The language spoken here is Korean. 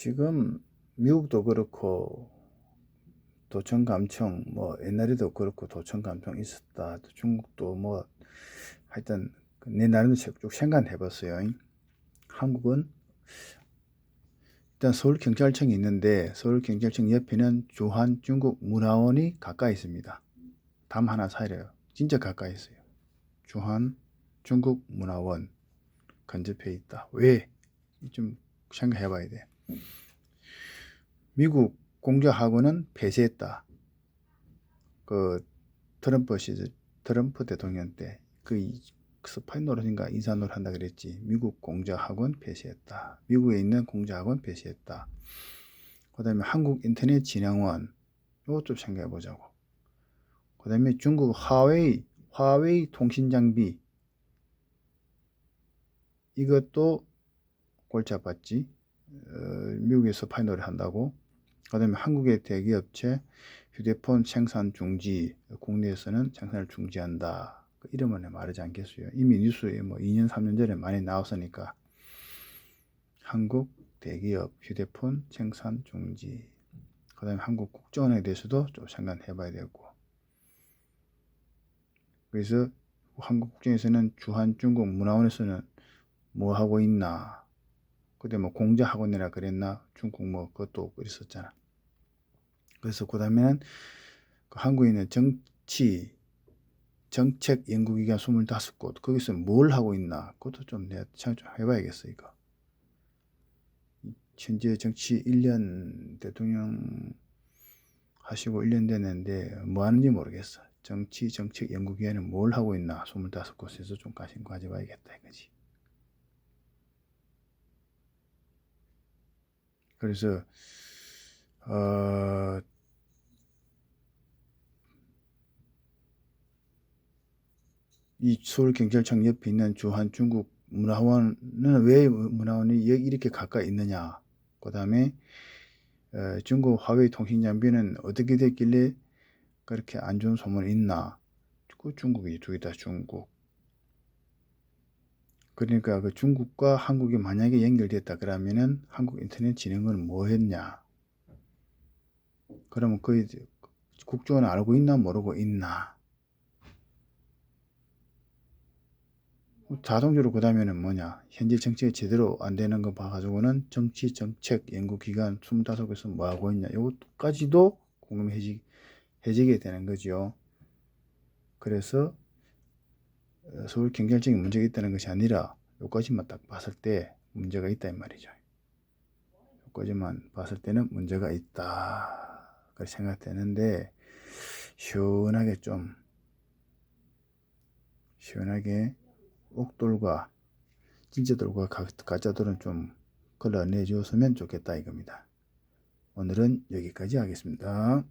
지금 미국도 그렇고 도청 감청 뭐 옛날에도 그렇고 도청 감청 있었다. 또 중국도 뭐 하여튼 내 나름대로 쭉 생각해 봤어요. 한국은 일단 서울 경찰청이 있는데 서울 경찰청 옆에는 주한 중국 문화원이 가까이 있습니다. 담 하나 사이래요. 진짜 가까이 있어요. 주한 중국 문화원 근접해 있다. 왜? 좀 생각해 봐야 돼. 미국 공작학원은 폐쇄했다. 그 트럼프 시절 트럼프 대통령 때 그 스파이 노릇인가 인사 노릇 한다 그랬지. 미국 공작학원 폐쇄했다. 미국에 있는 공작학원 폐쇄했다. 그다음에 한국 인터넷 진흥원 이것 좀 생각해 보자고. 그다음에 중국 화웨이 화웨이 통신 장비 이것도 골치 아팠지. 어, 미국에서 파이널을 한다고. 그다음에 한국의 대기업체 휴대폰 생산 중지, 국내에서는 생산을 중지한다. 그 이름은 말하지 않겠어요. 이미 뉴스에 뭐 2년, 3년 전에 많이 나왔으니까. 한국 대기업 휴대폰 생산 중지. 그다음에 한국 국정원에 대해서도 좀 생각해 봐야 되고. 그래서 한국 국정에서는 주한 중국 문화원에서는 뭐 하고 있나? 그때 뭐 공자 학원이라 그랬나? 중국 뭐 그것도 있었잖아. 그래서 그 다음에는 그 한국에 있는 정치 정책 연구기관 25곳 거기서 뭘 하고 있나? 그것도 좀 내가 참좀 해봐야겠어 이거. 현재 정치 1년 대통령 하시고 1년 됐는데 뭐 하는지 모르겠어. 정치 정책 연구기관은 뭘 하고 있나? 25곳에서 좀 관심 가져봐야겠다 이거지. 그래서 어, 이 서울경찰청 옆에 있는 주한 중국 문화원은 왜 문화원이 이렇게 가까이 있느냐? 그 다음에 어, 중국 화웨이 통신 장비는 어떻게 됐길래 그렇게 안 좋은 소문이 있나? 그 중국이 두 개 다 중국. 그러니까 그 중국과 한국이 만약에 연결됐다 그러면은 한국 인터넷 진흥은 뭐 했냐? 그러면 그 국정원 알고 있나 모르고 있나? 자동적으로 그 다음에는 뭐냐? 현재 정치가 제대로 안 되는 거 봐가지고는 정치 정책 연구기관 25개에서 뭐 하고 있냐? 이것까지도 궁금해지, 해지게 되는 거죠. 그래서 어, 서울 경찰청이 문제가 있다는 것이 아니라 여기까지만 딱 봤을 때 문제가 있다 이 말이죠. 여기까지만 봤을 때는 문제가 있다. 그렇게 생각되는데 시원하게 좀 시원하게 옥돌과 진짜돌과 가- 가짜돌은 좀 걸러내 주었으면 좋겠다 이겁니다. 오늘은 여기까지 하겠습니다.